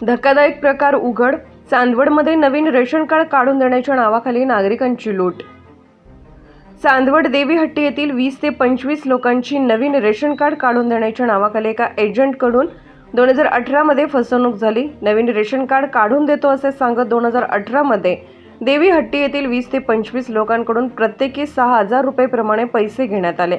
धक्कादायक प्रकार उघड चांदवडमध्ये नवीन रेशन कार्ड काढून देण्याच्या नावाखाली नागरिकांची लूट. चांदवड देवीहट्टी येथील वीस ते पंचवीस लोकांची नवीन रेशन कार्ड काढून देण्याच्या नावाखाली एका एजंटकडून दोन हजार अठरामध्ये फसवणूक झाली. नवीन रेशन कार्ड काढून देतो असे सांगत दोन हजार अठरामध्ये देवीहट्टी येथील वीस ते पंचवीस लोकांकडून प्रत्येकी सहा हजार रुपयेप्रमाणे पैसे घेण्यात आले.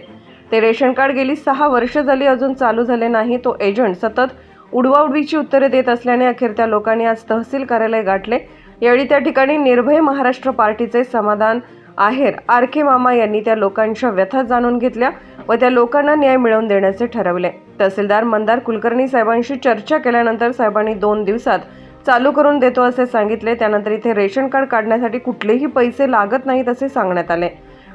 ते रेशन कार्ड गेली सहा वर्ष झाली अजून चालू झाले नाही. तो एजंट सतत उडवाउडवीची उत्तरे देत असल्याने अखेर त्या लोकांनी आज तहसील कार्यालय गाठले. यावेळी त्या ठिकाणी निर्भय महाराष्ट्र पार्टीचे समाधान आहेर आर के मामा यांनी त्या लोकांच्या व्यथा जाणून घेतल्या व त्या लोकांना न्याय मिळवून देण्याचे ठरवले. तहसीलदार मंदार कुलकर्णी साहेबांशी चर्चा केल्यानंतर साहेबांनी दोन दिवसात चालू करून देतो असे सांगितले. त्यानंतर इथे रेशन कार्ड काढण्यासाठी कुठलेही पैसे लागत नाहीत असे सांगण्यात आले.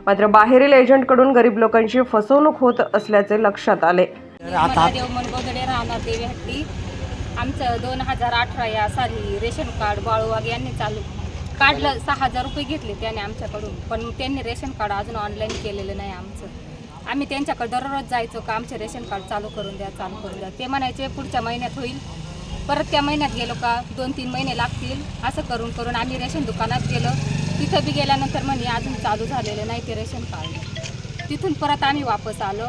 मात्र बाहेरील एजंटकडून गरीब लोकांची फसवणूक होत असल्याचे लक्षात आले. मला देव मनगोदडे राहणार देवी हट्टी. आमचं दोन हजार अठरा या साली रेशन कार्ड बाळूवाग यांनी चालू काढलं सहा हजार रुपये घेतले त्याने आमच्याकडून. पण त्यांनी रेशन कार्ड अजून ऑनलाईन केलेलं नाही आमचं. आम्ही त्यांच्याकडे दररोज जायचो का आमचे रेशन कार्ड चालू करून द्या चालू करून द्या. ते म्हणायचे पुढच्या महिन्यात होईल. परत त्या महिन्यात गेलो का दोन तीन महिने लागतील. असं करून करून आम्ही रेशन दुकानात गेलो. तिथं बी गेल्यानंतर म्हणे अजून चालू झालेलं नाही ते रेशन कार्ड. तिथून परत आम्ही वापस आलो.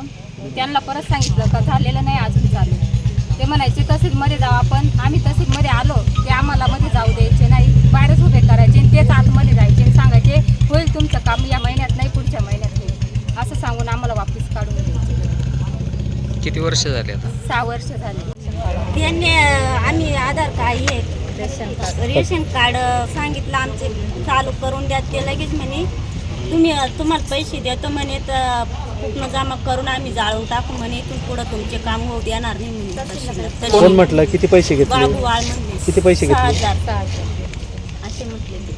त्यांना परत सांगितलं का झालेलं नाही अजून चालू ते म्हणायचे तहसीलमध्ये जाऊ आपण. आम्ही तहसीलमध्ये आलो ते आम्हाला मध्ये जाऊ द्यायचे नाही. बाहेरच उभे करायचे आणि तेच आतमध्ये जायचे आणि सांगायचे होईल तुमचं काम या महिन्यात नाही पुढच्या महिन्यात होईल. असं सांगून आम्हाला वापस काढून द्यायचे. किती वर्ष झाले आता? सहा वर्ष झाले. त्यांनी आम्ही आधार कार्ड हे रेशन कार्ड रेशन कार्ड सांगितलं आमचे चालू करून द्या ते लगेच म्हणे तुम्ही तुम्हाला पैसे देतो म्हणे तर कुठनं जमा करून आम्ही जाळून टाकू म्हणे इथून पुढं तुमचे काम होऊ देणार नाही म्हणे. तशी कोण म्हटलं किती पैसे घेतले? बाबू वाळ म्हणले किती पैसे सहा घेतले? हजार. सहा हजार. असे म्हटले ते.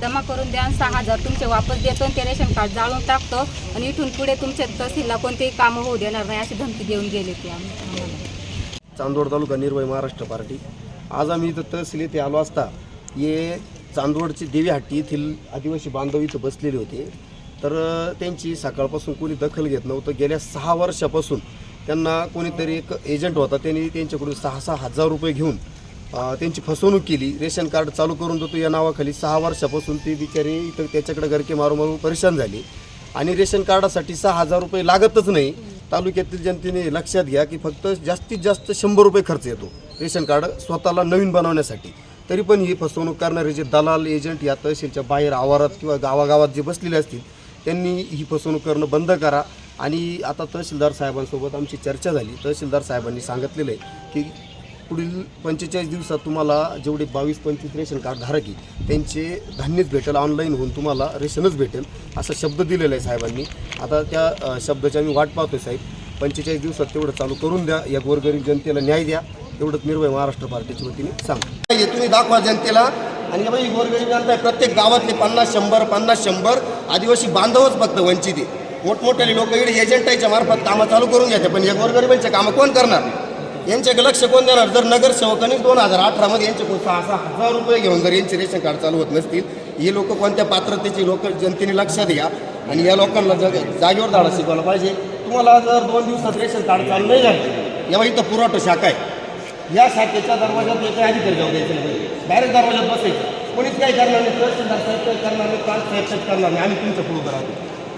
जमा करून द्या आणि सहा हजार तुमचे वापस देतो आणि ते रेशन कार्ड जाळून टाकतो आणि इथून पुढे तुमच्या तहसीलला कोणतेही कामं होऊ देणार नाही अशी धमकी देऊन गेले ते आम्हाला चांदवड तालुका निर्भय महाराष्ट्र पार्टी. आज आम्ही इथं तहसील येथे आलो असता हे चांदवडची देवीहट्टी येथील आदिवासी बांधव इथं बसलेले होते. तर त्यांची सकाळपासून कोणी दखल घेत नव्हतं. गेल्या सहा वर्षापासून त्यांना कोणीतरी एक एजंट होता. त्यांनी त्यांच्याकडून सहा सहा हजार रुपये घेऊन त्यांची फसवणूक केली. रेशन कार्ड चालू करून देतो या नावाखाली सहा वर्षापासून ते बिचारे इथं त्याच्याकडे गरके मारू परेशान झाले. आणि रेशन कार्डासाठी सहा हजार रुपये लागतच नाही. तालुक्यातील जनतेने लक्षात घ्या की फक्त जास्तीत जास्त शंभर रुपये खर्च येतो. रेशन कार्ड स्वतःला नवीन बनवण्यासाठी. तरी पण ही फसवणूक करणारे जे दलाल एजंट या तहसीलच्या बाहेर आवारात किंवा गावागावात जे बसलेले असतील त्यांनी ही फसवणूक करणं बंद करा. आणि आता तहसीलदार साहेबांसोबत आमची चर्चा झाली. तहसीलदार साहेबांनी सांगितलेलं आहे की पुढील पंचेचाळीस दिवसात तुम्हाला जेवढे बावीस पंचवीस रेशन कार्ड धारक आहे त्यांचे धान्यच भेटेल ऑनलाईन होऊन तुम्हाला रेशनच भेटेल असा शब्द दिलेला आहे साहेबांनी. आता त्या शब्दाची आम्ही वाट पाहतोय साहेब. पंचेचाळीस दिवसात तेवढं चालू करून द्या. या गोरगरीब जनतेला न्याय द्या. एवढंच निर्भय महाराष्ट्र पार्टीच्या वतीने सांगतो. तुम्ही दाखवा जनतेला. आणि हे गोरगरीब जनता आहे. प्रत्येक गावातले पन्नास शंभर पन्नास शंभर आदिवासी बांधवच फक्त वंचित आहे. मोठमोठ्याने लोक इकडे एजंटाच्या मार्फत कामं चालू करून घेते पण या गोरगरिबांचे कामं कोण करणार? यांच्याकडे लक्ष कोण देणार? जर नगरसेवकांनी दोन हजार अठरामध्ये यांचे सहा सहा हजार रुपये घेऊन जर यांचे रेशन कार्ड चालू होत नसतील हे लोक कोणत्या पात्रतेची लोक जनतेने लक्षात घ्या. आणि या लोकांना जग जागेवर धाडा शिकवायला पाहिजे. तुम्हाला जर दोन दिवसात रेशन कार्ड चालू नाही झालं यावर इथं पुरवठा शाखा आहे. या शाखेच्या दरवाजात एक अधिकारी जाऊ द्यायचं नाही. डायरेक्ट दरवाजात बसायचं. कोणीच काही करणार नाही. तहसीलदार साहेब काही करणार नाही. काल साहेब करणार नाही. आम्ही तुमचं पुढं करा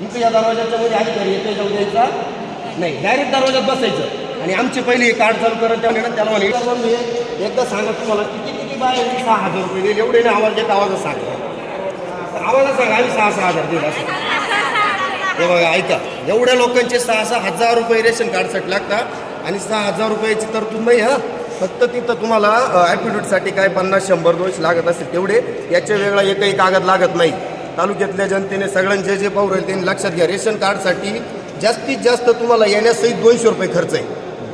इथं या दरवाजाच्या मध्ये अधिकारी येते जाऊ द्यायचा नाही. डायरेक्ट दरवाजात बसायचं. आणि आमचे पहिले हे कार्ड चालू करत त्यामुळे ना त्याला म्हणे "एकदा एकदा सांगा तुम्हाला किती किती बाय सहा हजार रुपये देईल. एवढे नाही आवाज देत आवाजच सांगा. तर सांगा आम्ही सहा सहा हजार दिले असं. हे बघा ऐका. एवढ्या लोकांचे सहा सहा हजार रुपये रेशन कार्डसाठी लागतात आणि सहा हजार रुपयाची तरतूद नाही हां? फक्त तिथं तुम्हाला ॲप्टिट्यूडसाठी काय पन्नास शंभर दोनशे लागत असतील तेवढे याच्या वेगळा एकही कागद लागत नाही. तालुक्यातल्या जनतेने सगळ्यांचे जे पाहू राहील त्यांनी लक्षात घ्या रेशन कार्डसाठी जास्तीत जास्त तुम्हाला येण्यासहित दोनशे रुपये खर्च आहे.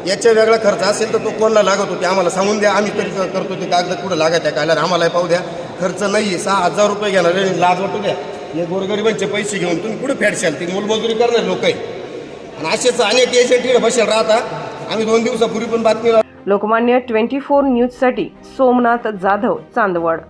याच्या वेगळा खर्च असेल तर तो कोणाला लागत होते आम्हाला सांगून द्या. आम्ही तरी करतो ते कागद कुठं लागत आहे कायला आम्हाला पाहू द्या. खर्च नाही आहे सहा हजार रुपये घेणार लाज वाटू द्या. हे गोरगरिबांचे पैसे घेऊन तुम्ही कुठे फेडशाल? ती मोलमजुरी करणार लोक आहे आणि असेच अनेक एजंट इकडे बसेल राहता. आम्ही दोन दिवसापूर्वी पण बातमी लोकमान्य ट्वेंटी फोर न्यूजसाठी सोमनाथ जाधव चांदवड.